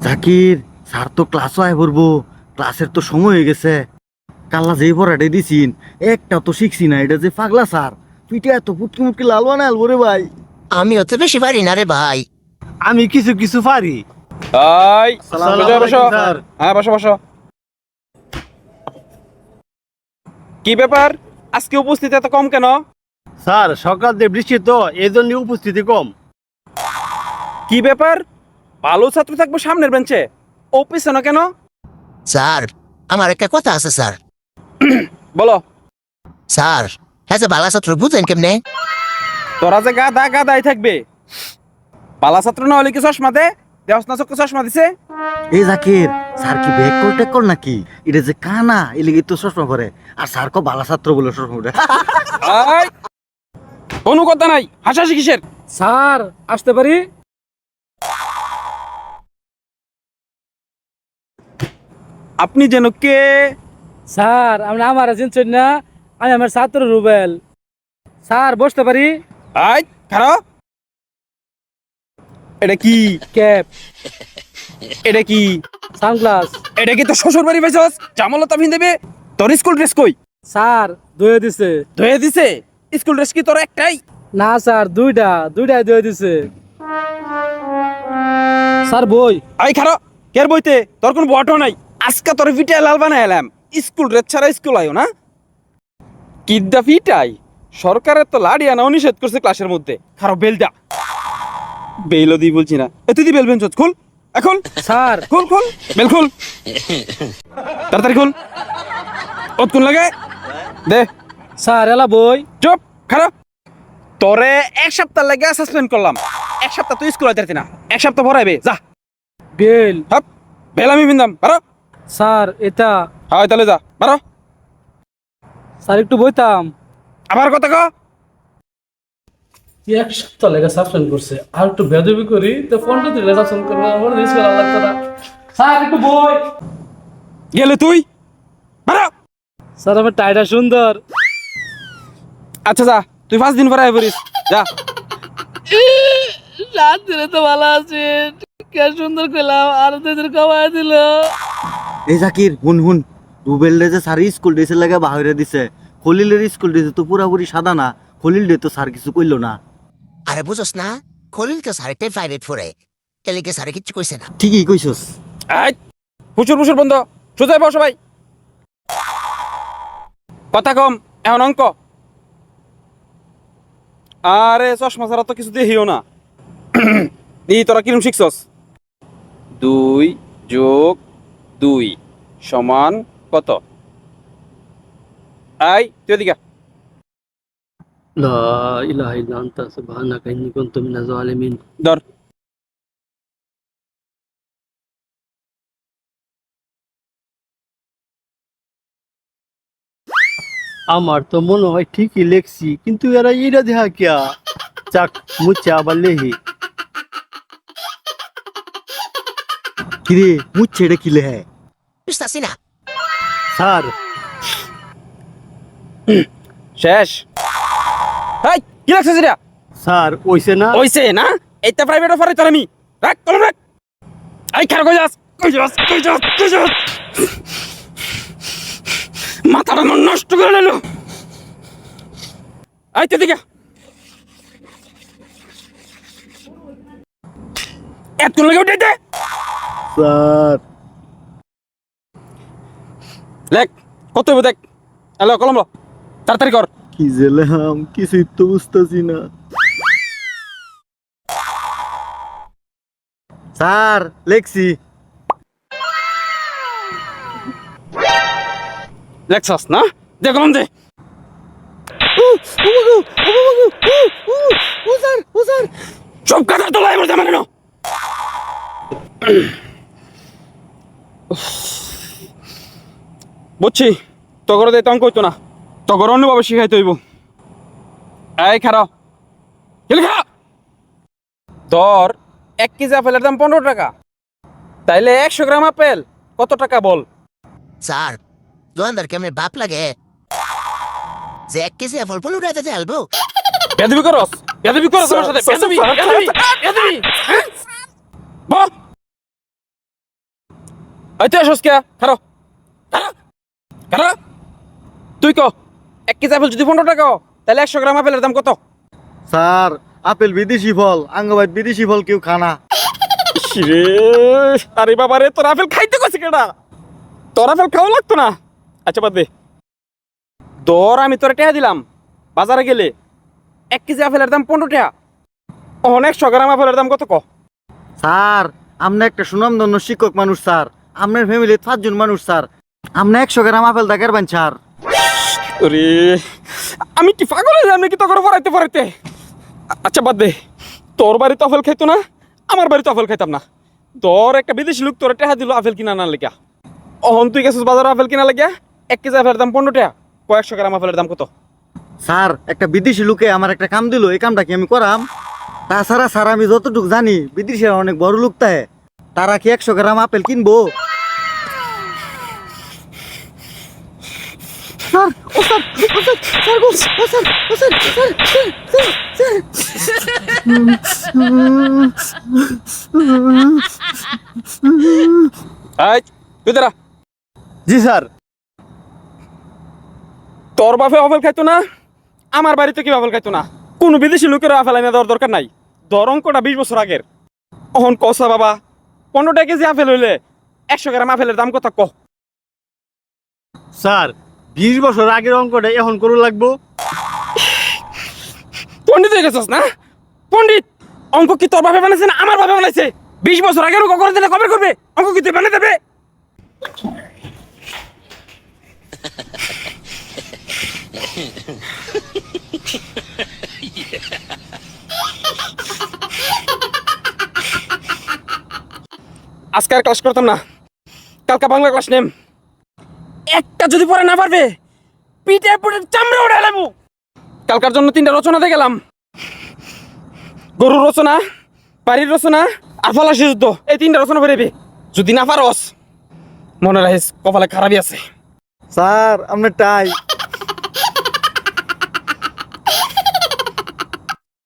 Zakir sir তো ক্লাসও আয় পড়ব। ক্লাসের তো সময় হয়ে গেছে। কাল্লা যেই পড়াটা দিছিন একটা তো শিখছি না এটা যে পাগলা স্যার। পিঠে এত ফুটকি মুটকি লাল বানাল রে ভাই। আমি অত বেশি পারি না রে ভাই। আমি কিছু কিছু পারি। বসো স্যার। হ্যাঁ বসো বসো। কি ব্যাপার? আজকে উপস্থিত এত কম কেন? স্যার সকাল দিয়ে বৃষ্টি তো এই জন্য উপস্থিতি কম। কি ব্যাপার? ভালো ছাত্র থাকব সামনের বেঞ্চে। ও পিছনে কেন? স্যার আমার একটা কথা আছে স্যার। বলো। স্যার হ্যাঁ যে বালা ছাত্র বুঝেন কেমনে? তোরা যে গাদা গাদাই থাকবে। পালা ছাত্র না হলে কি চশমা দে? দেওয়াস না চোখে চশমা দিছে? এই জাকির স্যার কি ব্যাক কল টেক কল নাকি? এটা যে কানা এলিগে তো চশমা পরে। আর স্যার কো বালা ছাত্র বলে চশমা পরে। কোনো কথা নাই। হাসাহাসি কিসের? স্যার আসতে পারি? আপনি যেন কে? স্যার আপনি আমার চিনছেন না আমি আমার ছাত্র রুবেল। স্যার বসতে পারি? আই খারো এটা কি? ক্যাপ। এটা কি? সানগ্লাস। এটা কি তো শ্বশুর বাড়ি পাইছস জামালতা ভিন দেবে? তোর স্কুল ড্রেস কই? স্যার ধুয়ে দিছে। ধুয়ে দিছে? স্কুল ড্রেস কি তোর একটাই? না স্যার দুইটা দুইটাই ধুয়ে দিছে। স্যার বই। আই খারো কের বইতে? তোর কোন বটো নাই। আজকে তোর পিঠে লাল বানাই এলাম। স্কুল ড্রেস ছাড়া স্কুল আইও না। কিদ্দা পিটাই সরকারের তো লাড়ি আনাও নিষেধ করছে ক্লাসের মধ্যে। খারো বেলটা বেলও দি বলছি না। এ তুই দি বেল বেঞ্চ খুল। এখন স্যার। খুল খুল। বেল খুল। তাড়াতাড়ি খুল। ওত কোন লাগে দে। স্যার এলা বই। চুপ। খারাপ? তোরে এক সপ্তাহ লাগে সাসপেন্ড করলাম। এক সপ্তাহ তুই স্কুল আইতে না। এক সপ্তাহ ভরাইবে যা। বেল। হাপ বেল আমি বিন্দাম বারো। স্যার এটা। হয় তাহলে যা বারো। স্যার একটু বইতাম। আবার কথা কো? এক সপ্তাহ লেগে সাসপেন্ড করছে। আর একটু বেদবি করি তো ফোনটা দিলে সাসপেন্ড করব আমার রিস্ক লাগতো না স্যার একটু বই। গেলে তুই? বারো। স্যার আমার টাইটা সুন্দর। আচ্ছা যা তুই পাঁচ দিন পরে আই পড়িস যা। রাত দিলে তো ভালো আছে। কে সুন্দর করলাম আর দুদিন কমায় দিল। এই জাকির হুন হুন। রুবেল রে যে স্যার স্কুল ড্রেসের লাগে বাহিরে দিছে। খলিলের স্কুল ড্রেস তো পুরাপুরি সাদা না খলিল ডে তো স্যার কিছু কইলো না। আরে বুঝোস না খলিলকে স্যারেটাই প্রাইভেট ফোরে এলিকে স্যারে কিচ্ছু কইছে না। ঠিকই কইছস। আই ফুচুর ফুচুর বন্ধ। সোজাই বস সবাই। কথা কম এখন অঙ্ক। আরে চশমা ছাড়া তো কিছু দেখিও না। এই তোরা কিরম শিখছস? দুই যোগ দুই সমান কত? আই তুই দিকা লা ইলাহা ইল্লা আনতা সুবহানাকা ইন্নী কুনতু মিনাজ জালিমিন দর আমার তো মনে হয় ঠিকই লেখছি কিন্তু এরা এইটা দেখা কিয়া? চাক মুচ্ছে আবার লেহি কিরে মুচ্ছে এটা বুঝতেছি না স্যার। শেষ। হাই কি লাগছে এটা? স্যার ওইছে না? ওইছে না? এইটা প্রাইভেট অফারে তোর আমি। রাখ কলম রাখ আই খারাপ কই যাস কই যাস কই যাস কই যাস। মাথাটা নষ্ট করে নিল। আই তো দিকে এত লাগে উঠে স্যার। লেখ কত হইব দেখ। এলো কলম তাড়াতাড়ি কর। কি জেলাম কিছুই তো বুঝতেছি না। স্যার লেখছি। লেখছস না? দে কলম দে। সব কথা তো লাই বলতে মানে না বুঝছি তগর দে তঙ্ক হইতো না। তগর অন্যভাবে শিখাইতে হইব। এই খারাপ খা। তোর এক কেজি আপেলের দাম পনেরো টাকা। তাইলে একশো গ্রাম আপেল কত টাকা বল? স্যার দোকানদার কেমনে বাপ লাগে? যে এক কেজি ফল ফুল উঠাইতে চাইব বেদবি করস বেদবি করো তোমার সাথে বেদবি বেদবি বেদবি। বল এই তুই আসস কে? খারো। খারো। তুই ক। এক কেজি আপেল যদি পনেরো টাকা তাহলে একশো গ্রাম আপেলের দাম কত? স্যার আপেল বিদেশি ফল আঙ্গবাদ বিদেশি ফল কেউ খানা। আরে বাবা রে তোর আপেল খাইতে কইছে কেডা? তোর আপেল খাওয়া লাগতো না? আচ্ছা বাদ দে। দর আমি তোরা টেহা দিলাম। বাজারে গেলে এক কেজি আপেলের দাম পনেরো টাকা অনেক একশো গ্রাম আপেলের দাম কত ক? স্যার আপনি একটা সুনামধন্য শিক্ষক মানুষ স্যার। আপনার ফ্যামিলির পাঁচজন মানুষ স্যার। আপনি একশো গ্রাম আপেল দেখার বান স্যার। রে আমি কি পাগল হয়ে যাই? নাকি তোকে পড়াইতে পড়াইতে? আচ্ছা বাদ দে। তোর বাড়িতে আপেল খাইতো না আমার বাড়িতে আপেল খাইতাম না। তোর একটা বিদেশি লোক তোর টেহা দিল আপেল কিনা না লেগা। অহন তুই গেছিস বাজারে আপেল কিনা লাগিয়া এক কেজি আপেলের দাম পনেরো টাকা কয়েকশো গ্রাম আপেলের দাম কত? স্যার একটা বিদেশি লোকে আমার একটা কাম দিল এই কামটা কি আমি করাম? তাছাড়া স্যার আমি যতটুকু জানি বিদেশিরা অনেক বড় লোক তাই তারা কি একশো গ্রাম আপেল কিনবো? স্যার ও স্যার ও স্যার স্যার গো, ও স্যার ও sir sir sir sir sir এই জি স্যার। তোর বাপে আপেল খাইতো না আমার বাড়িতে কি আপেল খাইতো না? কোনো বিদেশি লোকের আপেল এনে দেওয়ার দরকার নাই। ধর অঙ্কটা বিশ বছর আগের। অহন কসা বাবা পনেরো টাকা কেজি আপেল হইলে একশো গ্রাম আপেলের দাম কত? ক। স্যার বিশ বছর আগের অঙ্কটা এখন করু লাগবো? পণ্ডিত হয়ে গেছিস না? পণ্ডিত অঙ্ক কি তোর বাপে বানাইছে না আমার বাপে বানাইছে? বিশ বছর আগের অঙ্ক করে দিলে কবে করবে? অঙ্ক কি তুই বানিয়ে দেবে? আজকে আর ক্লাস করতাম না। কালকা বাংলা ক্লাস নেম। একটা যদি পরে না পারবে, পিঠে পুটে চামড়া উঠে এলাম কালকার জন্য তিনটা রচনা দিয়ে গেলাম। গরুর রচনা, বাড়ির রচনা, আর ফলাশি যুদ্ধ। এই তিনটা রচনা বেরোবে যদি না পারস, মনে রাখিস, কপালে খারাপই আছে। স্যার আপনার টাই।